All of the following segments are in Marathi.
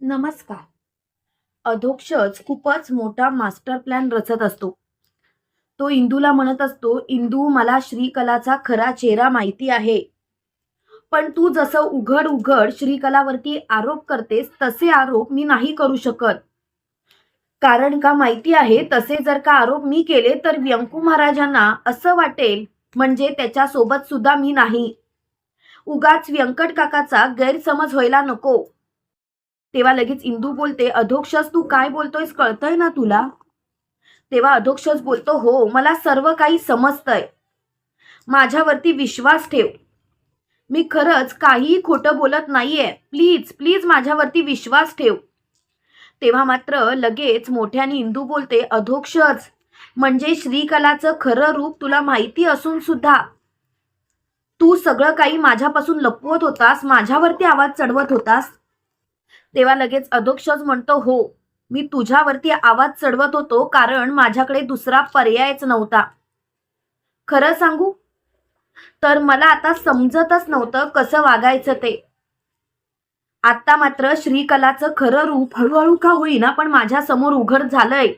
नमस्कार. अधोक्षच खूपच मोठा मास्टर प्लॅन रचत असतो. तो इंदूला म्हणत असतो इंदू मला श्रीकलाचा खरा चेहरा माहिती आहे. पण तू जसं उघड उघड श्रीकलावरती आरोप करतेस तसे आरोप मी नाही करू शकत. कारण का माहिती आहे तसे जर का आरोप मी केले तर व्यंकू महाराजांना असं वाटेल म्हणजे त्याच्यासोबत सुद्धा मी नाही. उगाच व्यंकट काकाचा गैरसमज व्हायला नको. तेव्हा लगेच इंदू बोलते अधोक्षस तू काय बोलतोयस? कळतंय ना तुला? तेव्हा अधोक्षस बोलतो हो मला सर्व काही समजतंय. माझ्यावरती विश्वास ठेव. मी खरंच काहीही खोटं बोलत नाहीये. प्लीज प्लीज माझ्यावरती विश्वास ठेव. तेव्हा मात्र लगेच मोठ्याने इंदू बोलते अधोक्षच म्हणजे श्रीकलाचं खरं रूप तुला माहिती असून सुद्धा तू सगळं काही माझ्यापासून लपवत होतास माझ्यावरती आवाज चढवत होतास. तेव्हा लगेच अधोक्षज म्हणतो हो मी तुझ्यावरती आवाज चढवत होतो कारण माझ्याकडे दुसरा पर्यायच नव्हता. खरं सांगू? तर मला आता समजतच नव्हतं कसं वागायचं ते. आता मात्र श्रीकलाचं खरं रूप हळूहळू का होईना पण माझ्यासमोर उघड झालंय.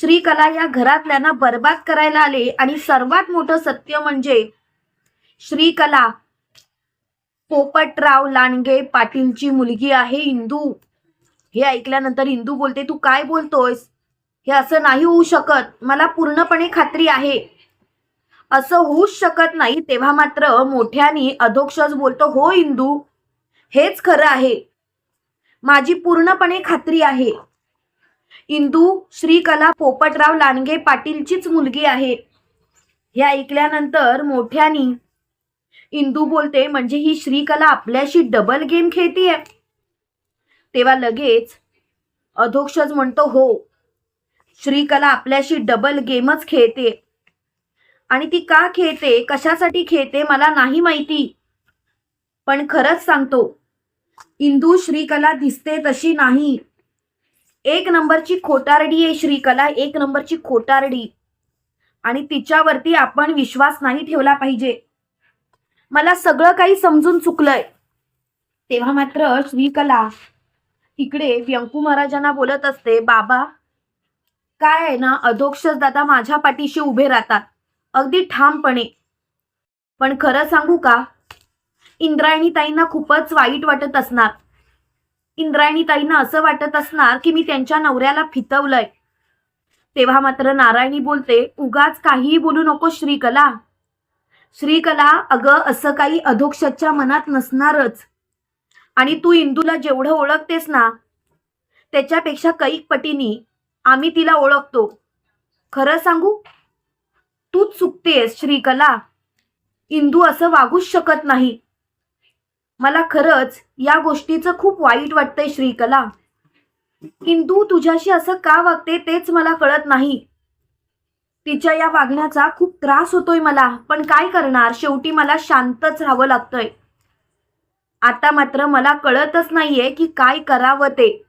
श्रीकला या घरातल्यांना बर्बाद करायला आले आणि सर्वात मोठं सत्य म्हणजे श्रीकला पोपटराव लांडगे पाटीलची मुलगी आहे इंदू. हे ऐकल्यानंतर इंदू बोलते तू काय बोलतोयस? हे असं नाही होऊ शकत. मला पूर्णपणे खात्री आहे. असं होऊच शकत नाही तेव्हा मात्र मोठ्याने अधोक्षज बोलतो. हो इंदू. हेच खरं आहे. माझी पूर्णपणे खात्री आहे. इंदू श्रीकला पोपटराव लांडगे पाटीलचीच मुलगी आहे. हे ऐकल्यानंतर मोठ्यानी इंदू बोलते म्हणजे ही श्रीकला आपल्याशी डबल गेम खेळतीये. तेव्हा लगेच अधोक्षज म्हणतो हो श्रीकला आपल्याशी डबल गेमच खेळते. आणि ती का खेळते कशासाठी खेळते मला नाही माहिती. पण खरंच सांगतो इंदू श्रीकला दिसते तशी नाही. एक नंबरची खोटारडी आहे श्रीकला एक नंबरची खोटारडी. आणि तिच्यावरती आपण विश्वास नाही ठेवला पाहिजे. मला सगळं काही समजून चुकलंय. तेव्हा मात्र श्रीकला इकडे व्यंकू महाराजांना बोलत असते बाबा काय आहे ना अधोक्षस दादा माझ्या पाठीशी उभे राहतात. अगदी ठामपणे. पण खरं सांगू का? इंद्रायणी ताईंना खूपच वाईट वाटत असणार. इंद्रायणी ताईंना असं वाटत असणार की मी त्यांच्या नवऱ्याला फितवलंय. तेव्हा मात्र नारायणी बोलते उगाच काहीही बोलू नको श्रीकला. श्रीकला अगं असं काही अधोक्षच्या मनात नसणारच. आणि तू इंदूला जेवढं ओळखतेस ना त्याच्यापेक्षा कैक पटीनी आम्ही तिला ओळखतो. खरं सांगू? तूच चुकतेस श्रीकला. इंदू असं वागूच शकत नाही. मला खरंच या गोष्टीचं खूप वाईट वाटतंय श्रीकला. इंदू तुझ्याशी असं का वागते तेच मला कळत नाही. तिच्या या वागण्याचा खूप त्रास होतोय मला. पण काय करणार? शेवटी मला शांतच राहावं लागतंय. आता मात्र मला कळतच नाहीये की काय करावं ते.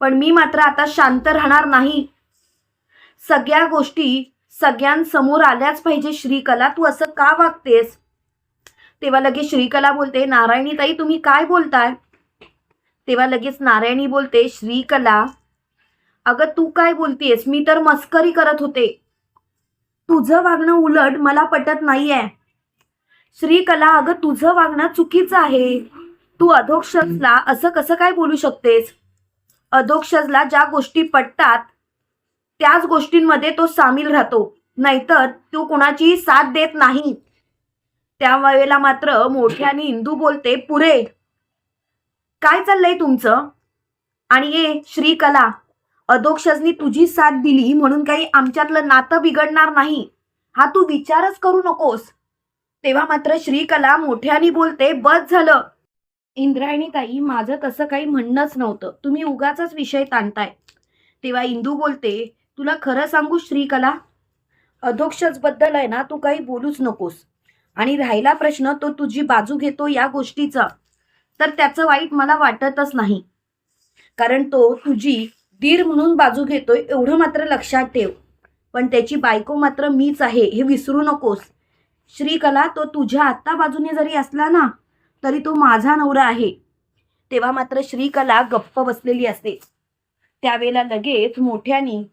पण मी मात्र आता शांत राहणार नाही. सगळ्या गोष्टी सगळ्यांसमोर आल्याच पाहिजे. श्रीकला तू असं का वागतेस? तेव्हा लगेच श्रीकला बोलते नारायणी ताई तुम्ही काय बोलताय? तेव्हा लगेच नारायणी बोलते श्रीकला अगं तू काय बोलतीयस? मी तर मस्करी करत होते. तुझं वागणं उलट मला पटत नाहीये. श्रीकला अगं तुझं वागणं चुकीचं आहे. तू अधोक्षजला असं कसं काय बोलू शकतेस? अधोक्षजला ज्या गोष्टी पटतात त्याच गोष्टींमध्ये तो सामील राहतो. नाहीतर तो कुणाची साथ देत नाही. त्यावेळेला मात्र मोठ्याने इंदू बोलते पुरे काय चाललंय तुमचं? आणि ये श्रीकला अधोक्षजनी तुझी साथ दिली म्हणून काही आमच्यातलं नातं बिघडणार नाही. हा तू विचारच करू नकोस. तेव्हा मात्र श्रीकला मोठ्याने बोलते बस झालं. इंद्रायणी ताई माझं तसं काही म्हणणंच नव्हतं. तुम्ही उगाचाच विषय ताणताय. तेव्हा इंदू बोलते तुला खरं सांगू श्रीकला? अधोक्षजबद्दल आहे ना तू काही बोलूच नकोस. आणि राहिला प्रश्न तो तुझी बाजू घेतो या गोष्टीचा. तर त्याचं वाईट मला वाटतच नाही. कारण तो तुझी दीर म्हणून बाजू घेतोय एवढं मात्र लक्षात ठेव. पण त्याची बायको मात्र मीच आहे हे विसरू नकोस. श्रीकला तो तुझ्या आत्ता बाजूने जरी असला ना तरी तो माझा नवरा आहे. तेव्हा मात्र श्रीकला गप्प बसलेली असते. त्यावेळेला लगेच मोठ्यानी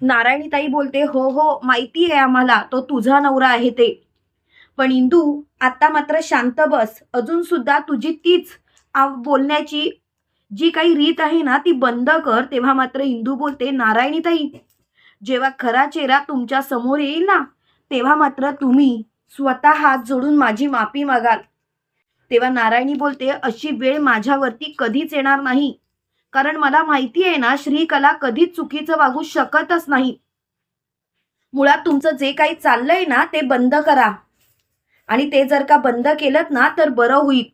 नारायणीताई बोलते हो हो माहिती आहे आम्हाला तो तुझा नवरा आहे ते. पण इंदू आता मात्र शांत बस. अजून सुद्धा तुझी तीच आव- बोलण्याची जी काही रीत आहे ना ती बंद कर. तेव्हा मात्र इंदू बोलते नारायणीताई जेव्हा खरा चेहरा तुमच्यासमोर येईल ना तेव्हा मात्र तुम्ही स्वतः हात जोडून माझी माफी मागाल. तेव्हा नारायणी बोलते अशी वेळ माझ्यावरती कधीच येणार नाही. कारण मला माहिती आहे ना श्रीकला कधीच चुकीचं वागू शकतच नाही. मुळात तुमचं जे काही चाललंय ना ते बंद करा. आणि ते जर का बंद केलं ना तर बरं होईल.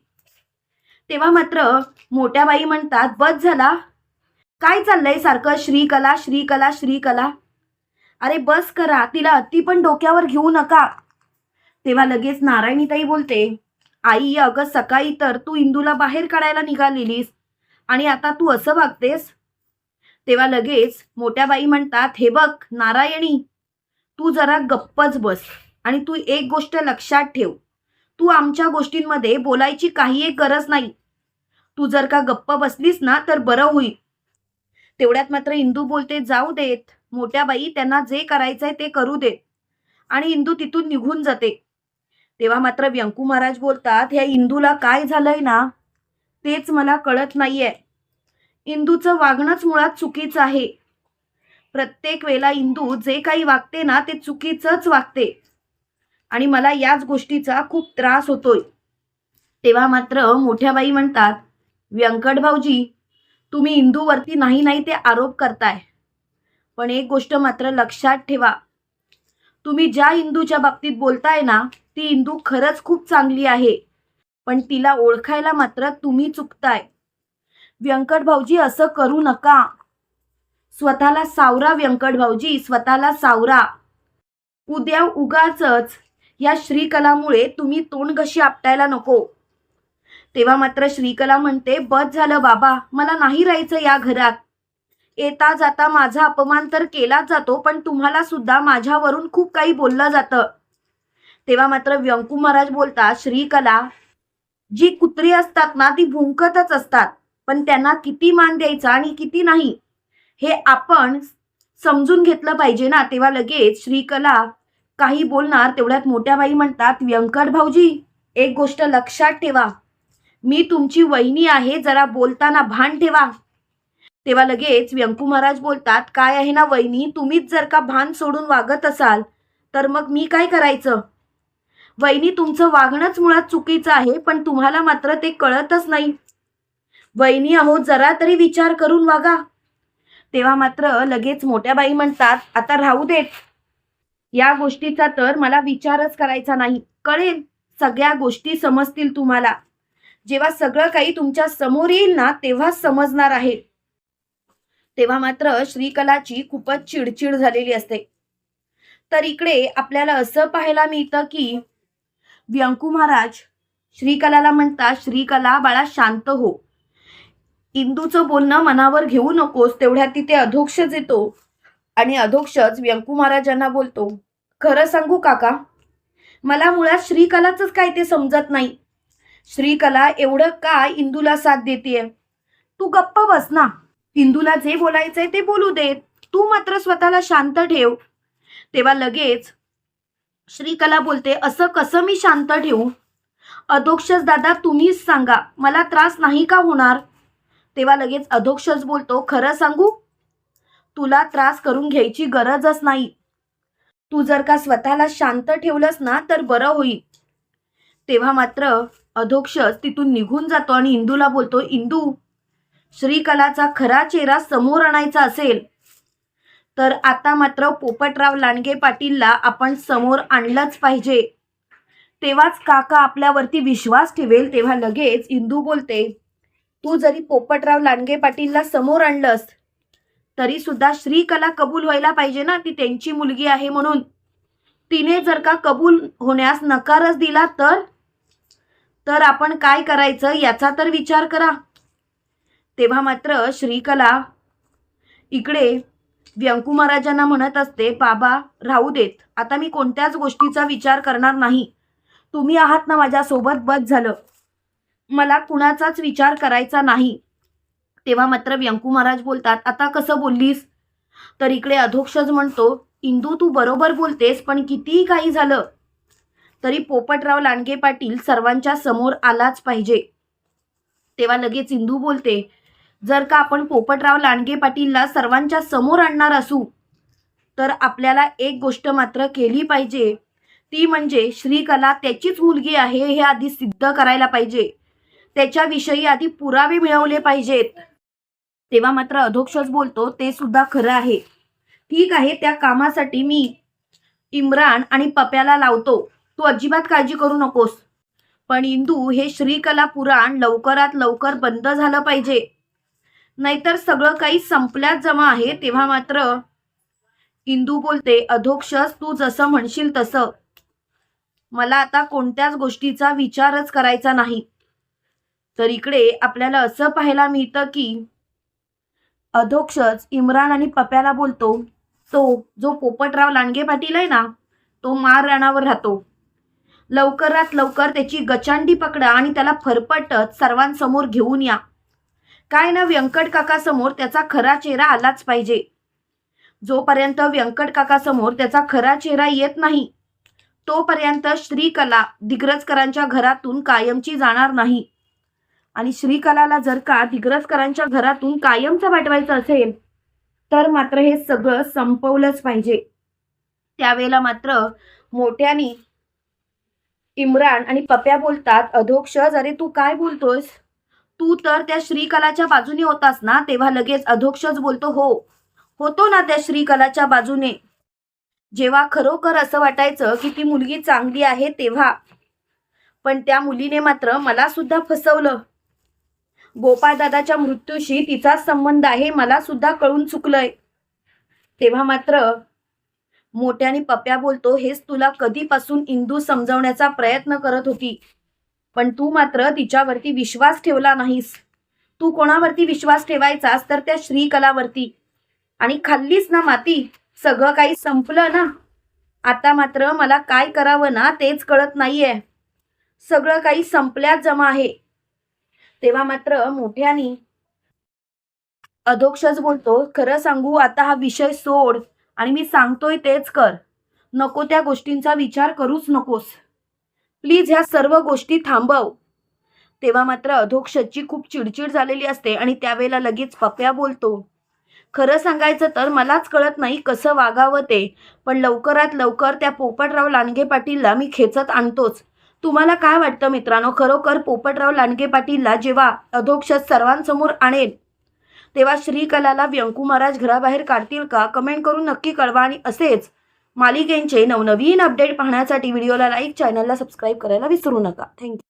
तेव्हा मात्र मोठ्या बाई म्हणतात बस झाला. काय चाललंय सारखं? श्रीकला श्रीकला श्रीकला. अरे बस करा तिला अति पण डोक्यावर घेऊ नका. तेव्हा लगेच नारायणीताई बोलते आई अगं सकाळी तर तू इंदूला बाहेर काढायला निघालेलीस आणि आता तू असं वागतेस तेव्हा लगेच मोठ्या बाई म्हणतात हे बघ नारायणी तू जरा गप्पच बस आणि तू एक गोष्ट लक्षात ठेव. तू आमच्या गोष्टींमध्ये बोलायची काही एक गरज नाही. तू जर का गप्प बसलीस ना तर बरं होईल. तेवढ्यात मात्र इंदू बोलते जाऊ देत. मोठ्या बाई त्यांना जे करायचंय ते करू देत. आणि इंदू तिथून निघून जाते. तेव्हा मात्र व्यंकू महाराज बोलतात ह्या इंदूला काय झालंय ना? तेच मला कळत नाहीये. इंदूचं वागणंच मुळात चुकीचं आहे. प्रत्येक वेळेला इंदू जे काही वागते ना ते चुकीचंच वागते. आणि मला याच गोष्टीचा खूप त्रास होतोय. तेव्हा मात्र मोठ्या बाई म्हणतात व्यंकट भाऊजी तुम्ही इंदूवरती नाही नाही ते आरोप करताय. पण एक गोष्ट मात्र लक्षात ठेवा. तुम्ही ज्या इंदूच्या बाबतीत बोलताय ना ती इंदू खरंच खूप चांगली आहे. पण तिला ओळखायला मात्र तुम्ही चुकताय. व्यंकट भाऊजी असं करू नका. स्वतःला सावरा व्यंकट भाऊजी स्वतःला सावरा. उद्या उगाचच या श्रीकलामुळे तुम्ही तोंडघशी आपटायला नको. तेव्हा मात्र श्रीकला म्हणते बस झालं बाबा मला नाही राहायचं या घरात. येता जाता माझा अपमान तर केलाच जातो पण तुम्हाला सुद्धा माझ्यावरून खूप काही बोललं जातं. तेव्हा मात्र व्यंकू महाराज बोलतात श्रीकला जी कुत्री असतात ना ती भुंकतच असतात पण त्यांना किती मान द्यायचा आणि किती नाही हे आपण समजून घेतलं पाहिजे ना. तेव्हा लगेच श्रीकला काही बोलणार तेवढ्यात मोठ्या बाई म्हणतात व्यंकट भाऊजी एक गोष्ट लक्षात ठेवा. मी तुमची वहिनी आहे जरा बोलताना भान ठेवा. तेव्हा लगेच व्यंकू महाराज बोलतात काय आहे ना वहिनी तुम्हीच जर का भान सोडून वागत असाल तर मग मी काय करायचं? वहिनी तुमचं वागणंच मुळात चुकीचं आहे पण तुम्हाला मात्र ते कळतच नाही. वहिनी अहो जरा तरी विचार करून वागा. तेव्हा मात्र लगेच मोठ्या बाई म्हणतात आता राहू देत. या गोष्टीचा तर मला विचारच करायचा नाही. कळेल सगळ्या गोष्टी समजतील तुम्हाला. जेव्हा सगळं काही तुमच्यासमोर येईल ना तेव्हा समजणार आहे. तेव्हा मात्र श्रीकलाची खूपच चिडचिड झालेली असते. तर इकडे आपल्याला असं पाहायला मिळतं की व्यंकू महाराज श्रीकलाला म्हणतात श्रीकला बाळा शांत हो. इंदूचं बोलणं मनावर घेऊ नकोस तेवढ्यात तिथे अधोक्षच येतो. आणि अधोक्षच व्यंकू महाराजांना बोलतो खरं सांगू काका मला मुळात श्रीकलाचंच काय ते समजत नाही. श्रीकला एवढं का इंदूला साथ देते तू गप्प बस ना. इंदूला जे बोलायचंय ते बोलू दे. तू मात्र स्वतःला शांत ठेव. तेव्हा लगेच श्रीकला बोलते असं कसं मी शांत ठेवू? अधोक्षस दादा तुम्हीच सांगा. मला त्रास नाही का होणार? तेव्हा लगेच अधोक्षस बोलतो खरं सांगू? तुला त्रास करून घ्यायची गरजच नाही. तू जर का स्वतःला शांत ठेवलंस ना तर बरं होईल. तेव्हा मात्र अधोक्षस तिथून निघून जातो आणि इंदूला बोलतो इंदू श्रीकलाचा खरा चेहरा समोर आणायचा असेल तर आता मात्र पोपटराव लांडगे पाटीलला आपण समोर आणलंच पाहिजे. तेव्हाच काका आपल्यावरती विश्वास ठेवेल तेव्हा लगेच इंदू बोलते तू जरी पोपटराव लांडगे पाटीलला समोर आणलंस तरी सुद्धा श्रीकला कबूल व्हायला पाहिजे ना ती त्यांची मुलगी आहे म्हणून. तिने जर का कबूल होण्यास नकारच दिला तर तर आपण काय करायचं याचा तर विचार करा. तेव्हा मात्र श्रीकला इकडे व्यंकू महाराजांना म्हणत असते बाबा राहू देत. आता मी कोणत्याच गोष्टीचा विचार करणार नाही. तुम्ही आहात ना माझ्यासोबत बस झालं. मला कुणाचाच विचार करायचा नाही. तेव्हा मात्र व्यंकू महाराज बोलतात आता कसं बोललीस? तर इकडे अधोक्षज म्हणतो इंदू तू बरोबर बोलतेस पण कितीही काही झालं तरी पोपटराव लांडगे पाटील सर्वांच्या समोर आलाच पाहिजे. तेव्हा लगेच इंदू बोलते जर का आपण पोपटराव लांडगे पाटीलला सर्वांच्या समोर आणणार असू तर आपल्याला एक गोष्ट मात्र केली पाहिजे. ती म्हणजे श्रीकला त्याचीच मुलगी आहे हे आधी सिद्ध करायला पाहिजे. त्याच्याविषयी आधी पुरावे मिळवले पाहिजेत. तेव्हा मात्र अधोक्षच बोलतो ते सुद्धा खरं आहे. ठीक आहे त्या कामासाठी मी इम्रान आणि पप्याला लावतो. तू अजिबात काळजी करू नकोस. पण इंदू हे श्रीकला पुराण लवकरात लवकर बंद झालं पाहिजे. नाहीतर सगळं काही संपल्यात जमा आहे तेव्हा मात्र इंदू बोलते अधोक्षस तू जसं म्हणशील तसं. मला आता कोणत्याच गोष्टीचा विचारच करायचा नाही. तर इकडे आपल्याला असं पाहायला मिळतं की अधोक्षच इम्रान आणि पप्याला बोलतो तो जो पोपटराव लांडगे पाटील आहे ना तो मार राणावर राहतो. लवकरात लवकर त्याची गचांडी पकडा आणि त्याला फरफटत सर्वांसमोर घेऊन या. काय ना व्यंकट काकासमोर त्याचा खरा चेहरा आलाच पाहिजे. जोपर्यंत व्यंकट काकासमोर त्याचा खरा चेहरा येत नाही तोपर्यंत श्रीकला दिग्रजकरांच्या घरातून कायमची जाणार नाही. आणि श्रीकलाला जर का दिग्रजकरांच्या घरातून कायमचं पाठवायचं असेल तर मात्र हे सगळं संपवलंच पाहिजे. त्यावेळेला मात्र मोठ्यानी इम्रान आणि पप्या बोलतात अधोक्षज अरे तू काय बोलतोस तू तर त्या श्रीकलाच्या बाजूने होतास ना तेव्हा लगेच अधोक्षज बोलतो हो. होतो ना त्या श्रीकलाच्या बाजूने. जेव्हा खरोखर असं वाटायचं की ती मुलगी चांगली आहे तेव्हा. पण त्या मुलीने मात्र मला सुद्धा फसवलं. गोपाळदादाच्या मृत्यूशी तिचा संबंध आहे मला सुद्धा कळून चुकलंय. तेव्हा मात्र मोठ्याने पप्या बोलतो हेच तुला कधीपासून इंदू समजवण्याचा प्रयत्न करत होती. पण तू मात्र तिच्यावरती विश्वास ठेवला नाहीस. तू कोणावरती विश्वास ठेवायचास तर त्या श्रीकलावरती. आणि खाल्लीस ना माती? सगळं काही संपलं ना? आता मात्र मला काय करावं ना तेच कळत नाहीये. सगळं काही संपल्यात जमा आहे. तेव्हा मात्र मोठ्यानी अधोक्षच बोलतो खरं सांगू आता हा विषय सोड. आणि मी सांगतोय तेच कर. नको त्या गोष्टींचा विचार करूच नकोस. प्लीज ह्या सर्व गोष्टी थांबव. तेव्हा मात्र अधोक्षची खूप चिडचिड झालेली असते आणि त्यावेळेला लगेच पप्या बोलतो खरं सांगायचं तर मलाच कळत नाही कसं वागावं ते पण लवकरात लवकर त्या पोपटराव लांडगे पाटीलला मी खेचत आणतोच. तुम्हाला काय वाटतं मित्रांनो? खरोखर पोपटराव लांडगे पाटीलला जेव्हा अधोक्षत सर्वांसमोर आणेल तेव्हा श्रीकलाला व्यंकू महाराज घराबाहेर काढतील का? कमेंट करून नक्की कळवा आणि असेच. मालिकेंचे नवनवीन अपडेट पाहण्यासाठी व्हिडिओला लाईक चॅनलला सबस्क्राईब करायला विसरू नका. थँक्यू